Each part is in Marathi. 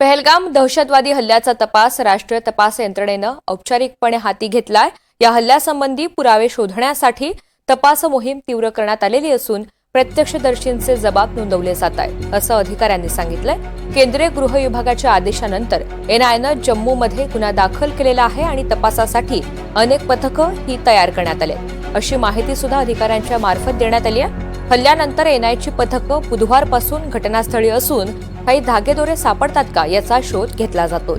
पहलगाम दहशतवादी हल्ल्याचा तपास राष्ट्रीय तपास यंत्रणेनं औपचारिकपणे हाती घेतलाय. या हल्ल्यासंबंधी पुरावे शोधण्यासाठी तपास मोहीम तीव्र करण्यात आलेली असून प्रत्यक्षदर्शींचे जबाब नोंदवले जात आहेत असं अधिकाऱ्यांनी सांगितलंय. केंद्रीय गृह विभागाच्या आदेशानंतर एनआयनं जम्मूमध्ये गुन्हा दाखल केलेला आहे आणि तपासासाठी अनेक पथकं ही तयार करण्यात आली अशी माहिती सुद्धा अधिकाऱ्यांच्या मार्फत देण्यात आली आहे. हल्ल्यानंतर एनआयची पथकं बुधवारपासून घटनास्थळी असून काही धागेदोरे सापडतात का याचा शोध घेतला जातो.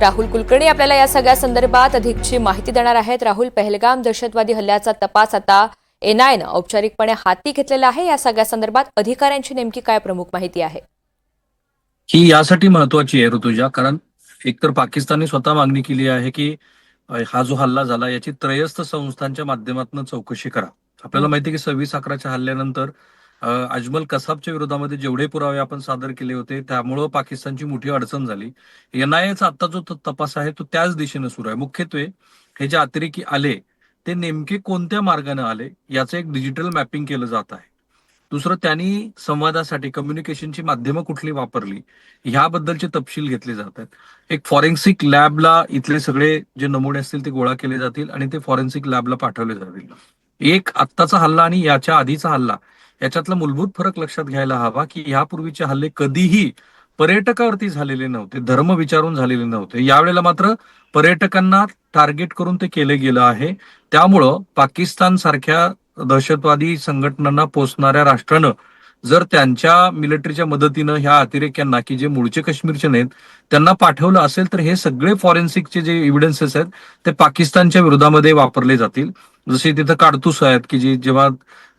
राहुल कुलकर्णी आपल्याला या सगळ्या संदर्भात अधिकची माहिती देणार आहेत. राहुल पहलगाम दहशतवादी हल्ल्याचा तपास आता एनआयनं औपचारिकपणे हाती घेतलेला आहे. या सगळ्या संदर्भात अधिकाऱ्यांची नेमकी काय प्रमुख माहिती आहे? ही यासाठी महत्वाची आहे ऋतुजा कारण एकतर पाकिस्तानने स्वतः मागणी केली आहे की हा जो हल्ला झाला याची त्रयस्थ संस्थांच्या माध्यमातून चौकशी करा. आपल्याला माहिती की सव्वीस अकराच्या हल्ल्यानंतर अजमल कसाबच्या विरोधामध्ये जेवढे पुरावे आपण सादर केले होते त्यामुळं पाकिस्तानची मोठी अडचण झाली. एनआयएचा आता जो तपास आहे तो त्याच दिशेने सुरू आहे. मुख्यत्वे हे जे अतिरेकी आले ते नेमके कोणत्या मार्गाने आले याचं एक डिजिटल मॅपिंग केलं जात आहे. दुसरं त्यांनी संवादासाठी कम्युनिकेशनची माध्यमं कुठली वापरली ह्याबद्दलचे तपशील घेतले जात आहेत. एक फॉरेन्सिक लॅबला इथले सगळे जे नमुने असतील ते गोळा केले जातील आणि ते फॉरेन्सिक लॅबला पाठवले जातील. एक आत्ताचा हल्ला आणि याच्या आधीचा हल्ला. याच्यातला मूलभूत फरक लक्षात घ्यायला हवा की यापूर्वीचे हल्ले कधीही पर्यटकावरती झालेले नव्हते धर्म विचारून झालेले नव्हते. यावेळेला मात्र पर्यटकांना टार्गेट करून ते केले गेलं आहे. त्यामुळं पाकिस्तान सारख्या दहशतवादी संघटनांना पोचणाऱ्या राष्ट्रानं जर त्यांच्या मिलिटरीच्या मदतीनं ह्या अतिरेक्यांना की जे मूळचे काश्मीरचे नाहीत त्यांना पाठवलं असेल तर हे सगळे फॉरेन्सिकचे जे एव्हिडन्सेस आहेत ते पाकिस्तानच्या विरोधामध्ये वापरले जातील. जसे तिथं काडतूस आहेत की जी जेव्हा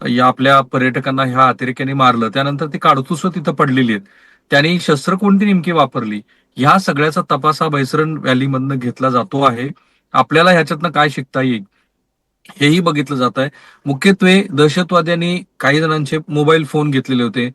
या आपल्या पर्यटकांना ह्या अतिरेक्यांनी मारलं त्यानंतर ती काडतूस तिथं पडलेली आहेत. त्यांनी शस्त्र कोणती नेमकी वापरली? ह्या सगळ्याचा तपास हा बैसरन व्हॅलीमधनं घेतला जातो आहे. आपल्याला ह्याच्यातनं काय शिकता येईल? हेही बघितलं जात आहे. मुख्यत्वे दहशतवाद्यांनी काही जणांचे मोबाईल फोन घेतलेले होते.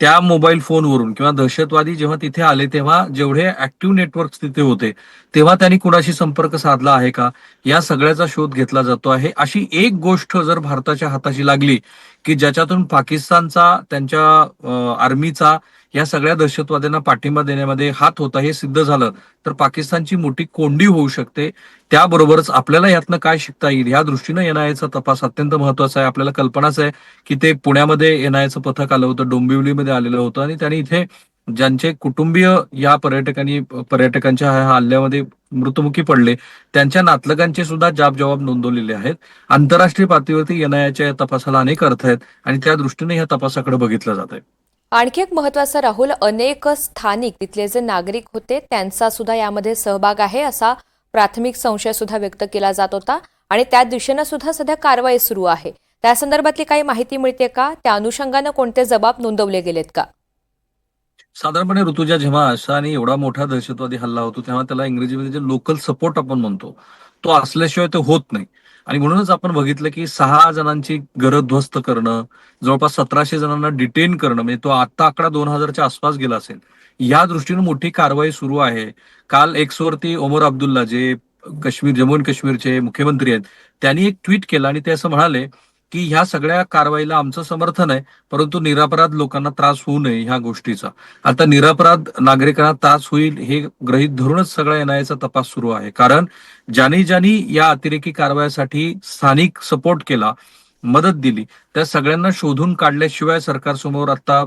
त्या मोबाईल फोनवरून किंवा दहशतवादी जेव्हा तिथे आले तेव्हा जेवढे ऍक्टिव्ह नेटवर्क तिथे होते तेव्हा त्यांनी कुणाशी संपर्क साधला आहे का? या सगळ्याचा शोध घेतला जातो आहे. अशी एक गोष्ट जर भारताच्या हाताशी लागली की ज्याच्यातून पाकिस्तानचा त्यांच्या आर्मीचा या सगळ्या दहशतवाद्यांना पाठिंबा देण्यामध्ये हात होता हे सिद्ध झालं. तर पाकिस्तानची मोठी कोंडी होऊ शकते. त्याबरोबरच आपल्याला यातनं काय शिकता येईल? या दृष्टीनं एनआयएचा तपास अत्यंत महत्त्वाचा आहे. आपल्याला कल्पनाच आहे की ते पुण्यामध्ये एनआयएचं पथक आलं होतं डोंबिवलीमध्ये आलेलं होतं आणि त्यांनी इथे ज्यांचे कुटुंबीय या पर्यटकांनी पर्यटकांच्या ह्या हल्ल्यामध्ये मृत्युमुखी पडले त्यांच्या नातलगांचे सुद्धा जाब जबाब नोंदवलेले आहेत. आंतरराष्ट्रीय पातळीवरती एनआयएच्या या तपासाला अनेक अर्थ आहेत आणि त्या दृष्टीने या तपासाकडे बघितलं जात आहे आणखी एक महत्त्वाचा राहुल अनेक स्थानिक तिथले जे नागरिक होते त्यांचा सुद्धा यामध्ये सहभाग आहे असा प्राथमिक संशय सुद्धा व्यक्त केला जात होता. आणि त्या दिशेनं सुद्धा सध्या कारवाई सुरू आहे. त्या संदर्भातली काही माहिती मिळते का? त्या अनुषंगानं कोणते जबाब नोंदवले गेलेत का? साधारणपणे ऋतुजा जेव्हा अशा आणि एवढा मोठा दहशतवादी हल्ला होतो तेव्हा त्याला इंग्रजीमध्ये जे लोकल सपोर्ट आपण म्हणतो तो असल्याशिवाय ते होत नाही. आणि म्हणूनच आपण बघितलं की सहा जणांची गरध्वस्त ध्वस्त करणं जवळपास सतराशे जणांना डिटेन करणं म्हणजे तो आता आकडा दोन हजारच्या आसपास गेला असेल. या दृष्टीने मोठी कारवाई सुरू आहे. काल एक्स वरती ओमर अब्दुल्ला जे काश्मीर जम्मू आणि काश्मीरचे मुख्यमंत्री आहेत त्यांनी एक ट्विट केलं आणि ते असं म्हणाले की ह्या सगळ्या कारवाईला आमचं समर्थन आहे परंतु निरापराध लोकांना त्रास होऊ नये ह्या गोष्टीचा. आता निरापराध नागरिकांना त्रास होईल हे गृहीत धरूनच सगळ्या एनआयचा तपास सुरू आहे. कारण ज्यांनी ज्यांनी या अतिरेकी कारवायासाठी स्थानिक सपोर्ट केला मदत दिली त्या सगळ्यांना शोधून काढल्याशिवाय सरकारसमोर आता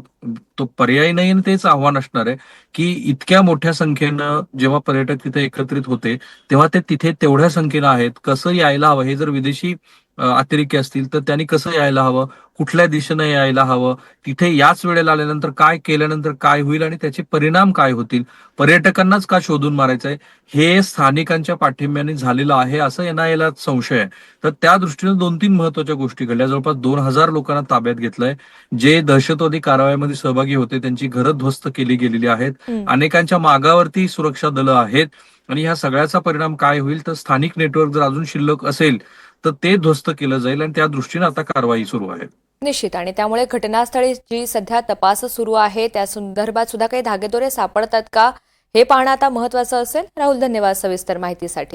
तो पर्याय नाही आणि तेच आव्हान असणार आहे की इतक्या मोठ्या संख्येनं जेव्हा पर्यटक तिथे एकत्रित होते तेव्हा ते तिथे तेवढ्या संख्येनं आहेत. कसं यायला हवं हे जर विदेशी अतिरेकी असतील तर त्यांनी कसं यायला हवं? कुठल्या दिशेनं यायला हवं? तिथे याच वेळेला आल्यानंतर काय केल्यानंतर काय होईल आणि त्याचे परिणाम काय होतील? पर्यटकांनाच का शोधून मारायचं आहे हे स्थानिकांच्या पाठिंब्याने झालेलं आहे असं एनआयला संशय आहे. तर त्या दृष्टीने दोन तीन महत्त्वाच्या गोष्टी घडल्या. जवळपास दोन हजार लोकांना ताब्यात घेतलंय. जे दहशतवादी कारवाईमध्ये सहभागी होते त्यांची घरं ध्वस्त केली गेलेली आहेत. अनेकांच्या मागावरती सुरक्षा दलं आहेत. आणि ह्या सगळ्याचा परिणाम काय होईल? तर स्थानिक नेटवर्क जर अजून शिल्लक असेल तर ते ध्वस्त केलं जाईल आणि त्या दृष्टीने आता कारवाई सुरू आहे. निश्चित. आणि त्यामुळे घटनास्थळी जी सध्या तपास सुरू आहे त्या संदर्भात सुद्धा काही धागेदोरे सापडतात का हे पाहणं आता महत्वाचं असेल. राहुल धन्यवाद सविस्तर माहितीसाठी.